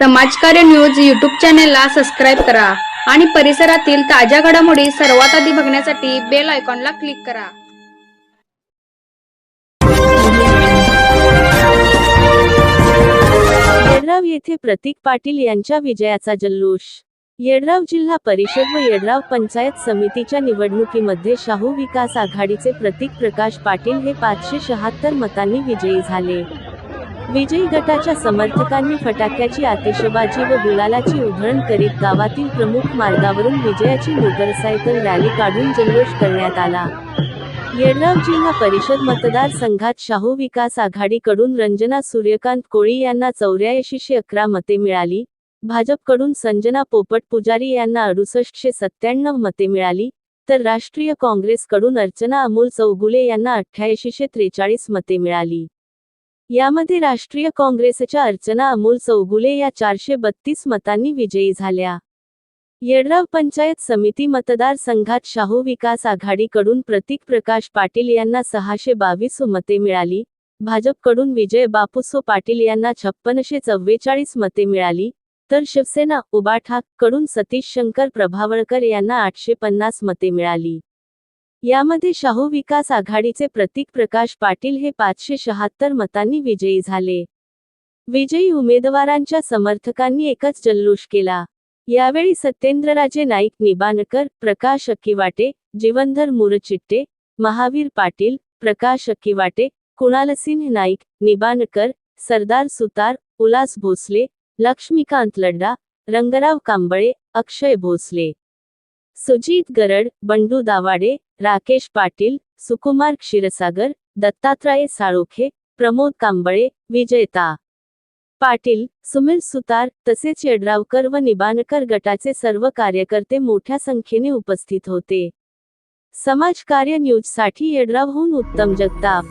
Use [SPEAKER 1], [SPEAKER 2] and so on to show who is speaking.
[SPEAKER 1] समाजकार्य news YouTube चॅनेलला subscribe करा आणि परिसरातील ताज्या घडामोडी सर्वात आधी बघण्यासाठी बेल आयकॉनला क्लिक करा.
[SPEAKER 2] येडराव येथे प्रतीक पाटील यांच्या विजयाचा जल्लोष. येडराव जिल्हा परिषद व येडराव पंचायत समितीच्या निवडणुकीमध्ये शाहू विकास आघाडीचे प्रतीक प्रकाश पाटील हे पाचशे शहात्तर मतांनी विजयी झाले. विजयी गटाच्या समर्थकांनी फटाक्याची आतिषबाजी व गुलालाची उधळण करीत गावातील प्रमुख मार्गावरून विजयाची मोटरसायकल रॅली काढून जल्लोष करण्यात आला. येडराव जिल्हा परिषद मतदारसंघात शाहू विकास आघाडीकडून रंजना सूर्यकांत कोळी यांना चौऱ्याऐंशीशे अकरा मते मिळाली. भाजपकडून संजना पोपट पुजारी यांना अडुसष्टशे सत्त्याण्णव मते मिळाली. तर राष्ट्रीय काँग्रेसकडून अर्चना अमोल चौगुले यांना अठ्ठ्याऐंशीशे त्रेचाळीस मते मिळाली. यामध्ये राष्ट्रीय काँग्रेसच्या अर्चना अमोल चौगुले या चारशे बत्तीस मतांनी विजयी झाल्या. येडराव पंचायत समिती मतदारसंघात शाहू विकास आघाडीकडून प्रतीक प्रकाश पाटील यांना सहाशे बावीस मते मिळाली. भाजपकडून विजय बापूसो पाटील यांना छप्पनशे चव्वेचाळीस मते मिळाली. तर शिवसेना उबाठाककडून सतीश शंकर प्रभावळकर यांना आठशे पन्नास मते मिळाली. यामध्ये शाहू विकास आघाडीचे प्रतीक प्रकाश पाटील हे पाचशे शहात्तर मतांनी विजयी झाले. विजयी उमेदवारांच्या समर्थकांनी एकच जल्लोष केला. यावेळी सत्येंद्रराजे नाईक निबाणकर प्रकाश अक्कीवाटे जीवनधर मुरचिट्टे महावीर पाटील प्रकाश अक्कीवाटे कुणालसिंह नाईक निबाणकर सरदार सुतार उल्हास भोसले लक्ष्मीकांत लड्डा रंगराव कांबळे अक्षय भोसले. सुजित गरड बंडू दावाडे राकेश पाटील सुकुमार क्षीरसागर दत्तात्रय साळोखे प्रमोद कांबळे विजयता पाटील सुमिर सुतार तसेच येड्रावकर व निबाणकर गटाचे सर्व कार्यकर्ते मोठ्या संख्येने उपस्थित होते. समाजकार्य न्यूजसाठी येड्रावहून उत्तम जगताप.